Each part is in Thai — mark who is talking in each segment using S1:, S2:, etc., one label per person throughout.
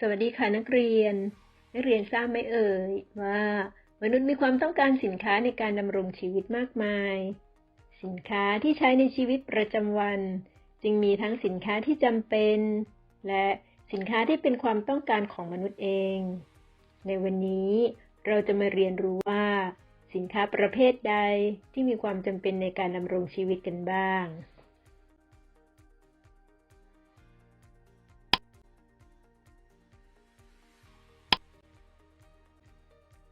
S1: สวัสดีค่ะนักเรียน นักเรียนทราบไหมเอ่ยว่า มนุษย์มีความต้องการสินค้าในการดำรงชีวิตมากมาย สินค้าที่ใช้ในชีวิตประจำวัน จึงมีทั้งสินค้าที่จำเป็น และสินค้าที่เป็นความต้องการของมนุษย์เอง ในวันนี้เราจะมาเรียนรู้ว่า สินค้าประเภทใดที่มีความจำเป็นในการดำรงชีวิตกันบ้าง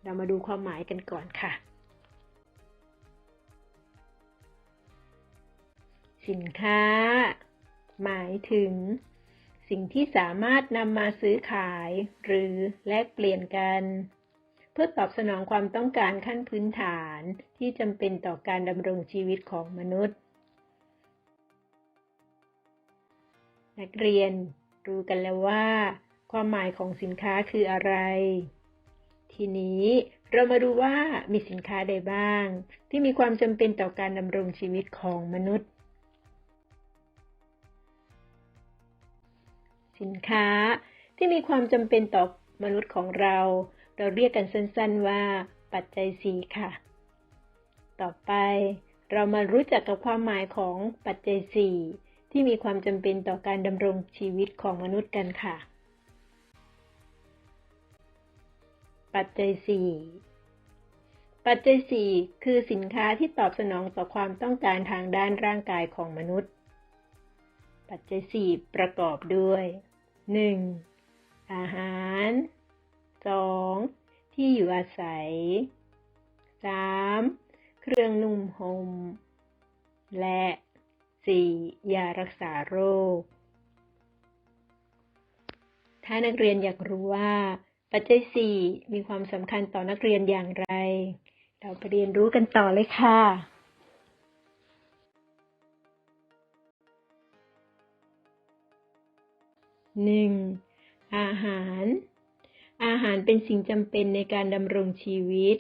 S1: เรามาดูความหมายกันก่อนค่ะ สินค้า หมายถึง สิ่งที่สามารถนำมาซื้อขาย หรือแลกเปลี่ยนกัน เพื่อตอบสนองความต้องการขั้นพื้นฐานที่จำเป็นต่อการดำรงชีวิตของมนุษย์ นักเรียนรู้กันแล้วว่า ความหมายของสินค้าคืออะไร ทีนี้เรามาดูว่ามีสินค้าใดบ้าง ที่มีความจำเป็นต่อการดำรงชีวิตของมนุษย์ สินค้าที่มีความจำเป็นต่อมนุษย์ของเรา เราเรียกกันสั้นๆว่า ปัจจัยสี่ค่ะ ต่อไปเรามารู้จักกับความหมายของปัจจัยสี่ที่มีความจำเป็นต่อการดำรงชีวิตของมนุษย์กันค่ะ ปัจจัย 4 ปัจจัย 4 คือสินค้าที่ตอบสนองต่อความต้องการทางด้านร่างกายของมนุษย์ ปัจจัย 4 ประกอบด้วย 1. อาหาร 2. ที่อยู่อาศัย 3. เครื่องนุ่มห่มและ 4. ยารักษาโรค ถ้านักเรียนอยากรู้ว่า ปัจจัย4มีความสำคัญต่อนักเรียนอย่างไร เราไปเรียนรู้กันต่อเลยค่ะ 1. อาหาร อาหารเป็นสิ่งจำเป็นในการดำรงชีวิต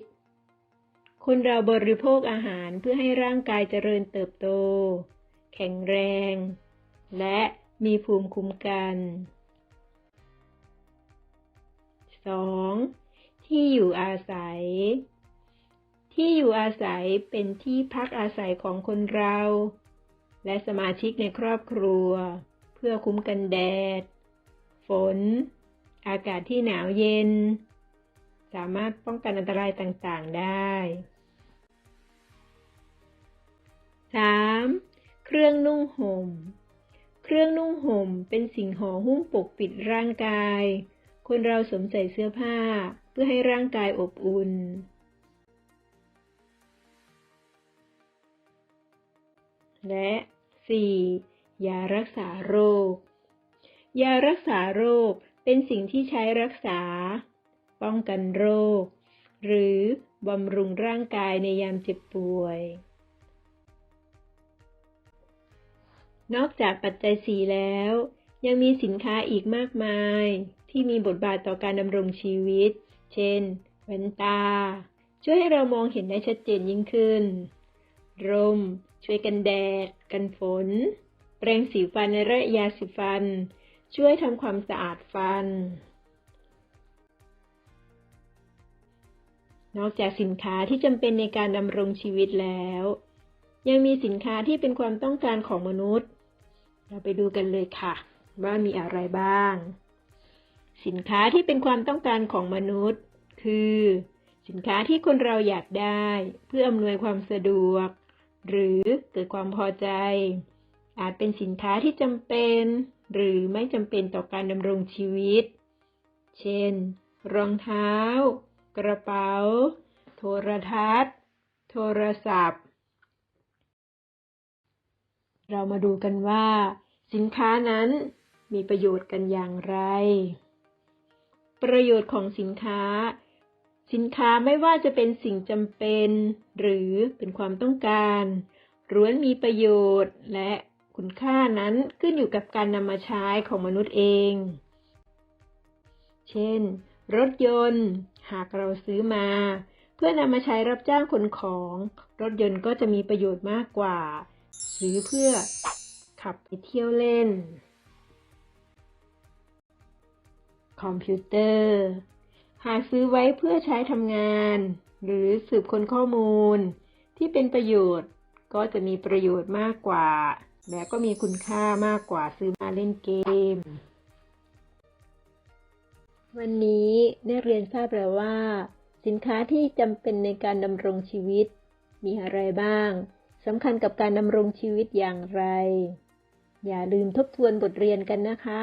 S1: คนเราบริโภคอาหารเพื่อให้ร่างกายเจริญเติบโต แข็งแรง และมีภูมิคุ้มกัน 2. ที่อยู่อาศัย ที่อยู่อาศัยเป็นที่พักอาศัยของคนเรา และสมาชิกในครอบครัว เพื่อคุ้มกันแดด ฝน อากาศที่หนาวเย็น สามารถป้องกันอันตรายต่างๆได้ 3. เครื่องนุ่งห่ม เครื่องนุ่งห่มเป็นสิ่งห่อหุ้มปกปิดร่างกาย คนเราสวมใส่เสื้อผ้า เพื่อให้ร่างกายอบอุ่น และ 4. ยารักษาโรค ยารักษาโรคเป็นสิ่งที่ใช้รักษา ป้องกันโรค หรือบำรุงร่างกายในยามเจ็บป่วย นอกจากปัจจัยสีแล้ว ยังมีสินค้าอีกมากมาย ที่มีบทบาทต่อการดำรงชีวิต เช่น แว่นตา ช่วยให้เรามองเห็นได้ชัดเจนยิ่งขึ้น ร่ม ช่วยกันแดด กันฝน แปรงสีฟันและยาสีฟัน ช่วยทำความสะอาดฟัน นอกจากสินค้าที่จำเป็นในการดำรงชีวิตแล้ว ยังมีสินค้าที่เป็นความต้องการของมนุษย์ เราไปดูกันเลยค่ะ ว่ามีอะไรบ้าง สินค้าที่เป็นความต้องการของมนุษย์ คือ สินค้าที่คนเราอยากได้ เพื่ออำนวยความสะดวก หรือเกิดความพอใจ อาจเป็นสินค้าที่จำเป็น หรือไม่จำเป็นต่อการดำรงชีวิต เช่น รองเท้า กระเป๋า โทรทัศน์ โทรศัพท์ เรามาดูกันว่า สินค้านั้นมีประโยชน์กันอย่างไร ประโยชน์ของสินค้า สินค้าไม่ว่าจะเป็นสิ่งจำเป็น หรือเป็นความต้องการล้วนมีประโยชน์และคุณค่านั้นขึ้นอยู่กับการนำมาใช้ของมนุษย์เอง เช่น รถยนต์ หากเราซื้อมา เพื่อนำมาใช้รับจ้างขนของ รถยนต์ก็จะมีประโยชน์มากกว่า ซื้อเพื่อขับไปเที่ยวเล่น คอมพิวเตอร์ หากซื้อไว้เพื่อใช้ทำงาน หรือสืบค้นข้อมูล ที่เป็นประโยชน์ก็จะมีประโยชน์มากกว่า และก็มีคุณค่ามากกว่าซื้อมาเล่นเกม วันนี้ได้เรียนทราบแล้วว่า สินค้าที่จำเป็นในการดำรงชีวิต มีอะไรบ้างสำคัญกับการดำรงชีวิตอย่างไร อย่าลืมทบทวนบทเรียนกันนะคะ